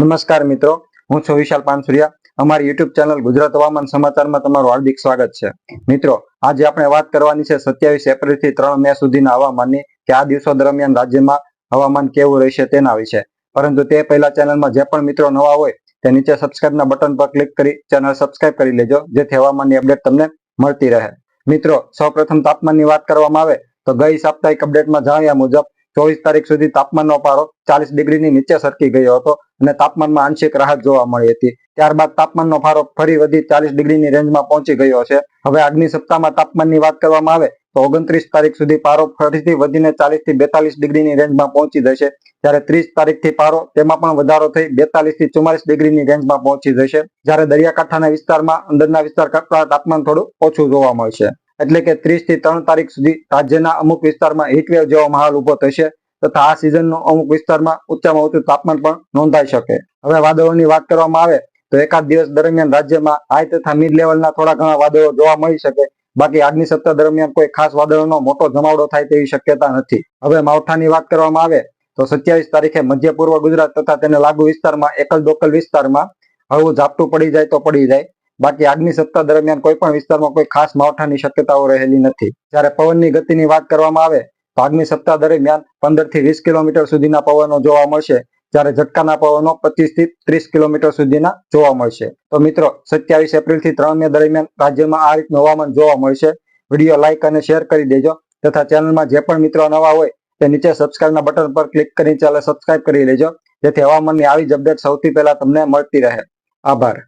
નમસ્કાર મિત્રો, હું છું વિશાલ પાનસુરિયા. અમારી યુટ્યુબ ચેનલ ગુજરાત હવામાન સમાચારમાં તમારું હાર્દિક સ્વાગત છે. મિત્રો, આજે આપણે વાત કરવાની છે સત્યાવીસ એપ્રિલથી ત્રણ મે સુધીના હવામાનની કે આ દિવસો દરમિયાન રાજ્યમાં હવામાન કેવું રહેશે તેના વિશે. પરંતુ તે પહેલા ચેનલમાં જે પણ મિત્રો નવા હોય, તે નીચે સબસ્ક્રાઇબના બટન પર ક્લિક કરી ચેનલ સબસ્ક્રાઇબ કરી લેજો, જેથી હવામાનની અપડેટ તમને મળતી રહે. મિત્રો, સૌપ્રથમ તાપમાનની વાત કરવામાં આવે, તો ગઈ સાપ્તાહિક અપડેટમાં જણાવ્યા મુજબ ચોવીસ તારીખ સુધી તાપમાનનો પારો ચાલીસ ડિગ્રીની નીચે સરકી ગયો હતો અને તાપમાનમાં આંશિક રાહત જોવા મળી હતી. ત્યારબાદ તાપમાનનો પારો ફરી વધી ચાલીસ ડિગ્રીની રેન્જમાં પહોંચી ગયો છે. હવે આગની સપ્તાહમાં તાપમાનની વાત કરવામાં આવે તો ઓગણત્રીસ તારીખ સુધી પારો ફરીથી વધીને ચાલીસથી બેતાલીસ ડિગ્રીની રેન્જમાં પહોંચી જશે. જ્યારે ત્રીસ તારીખથી પારો તેમાં પણ વધારો થઈ બેતાલીસથી ચુમ્માલીસ ડિગ્રીની રેન્જમાં પહોંચી જશે. જ્યારે દરિયાકાંઠાના વિસ્તારમાં અંદરના વિસ્તાર કરતા તાપમાન થોડું ઓછું જોવા મળશે. એટલે કે ત્રીસથી ત્રણ તારીખ સુધી રાજ્યના અમુક વિસ્તારમાં હીટવેવ જેવો માહોલ ઊભો થશે, તથા આ સિઝનનો અમુક વિસ્તારમાં ઊંચામાં ઊંચું તાપમાન પણ નોંધાઈ શકે. હવે વાદળોની વાત કરવામાં આવે, તો એકાદ દિવસ દરમિયાન રાજ્યમાં હાઈ તથા મિડ લેવલના થોડા ઘણા વાદળો જોવા મળી શકે. બાકી આજની સપ્તાહ દરમિયાન કોઈ ખાસ વાદળોનો મોટો જમાવડો થાય તેવી શક્યતા નથી. હવે માવઠાની વાત કરવામાં આવે, તો સત્યાવીસ તારીખે મધ્ય પૂર્વ ગુજરાત તથા તેને લાગુ વિસ્તારમાં એકલ દોકલ વિસ્તારમાં હળવું ઝાપટું પડી જાય તો પડી જાય. બાકી આગની સત્તા દરમિયાન કોઈ પણ વિસ્તારમાં કોઈ ખાસ માવઠાની શક્યતાઓ રહેલી નથી. જ્યારે પવનની ગતિની વાત કરવામાં આવે, તો આગની સત્તા દરમિયાન પંદરથી વીસ કિલોમીટર સુધીના પવનો જોવા મળશે. જ્યારે ઝટકાના પવનો પચીસથી ત્રીસ કિલોમીટર સુધીના જોવા મળશે. તો મિત્રો, સત્યાવીસ એપ્રિલથી ત્રણ મે દરમિયાન રાજ્યમાં આ રીતનું હવામાન જોવા મળશે. વીડિયો લાઇક અને શેર કરી દેજો તથા ચેનલમાં જે પણ મિત્રો નવા હોય, તે નીચે સબસ્ક્રાઇબના બટન પર ક્લિક કરી ચાલે સબસ્ક્રાઇબ કરી લેજો. જેથી હવામાનની આવી જ અપડેટ સૌથી પહેલા તમને મળતી રહે. આભાર.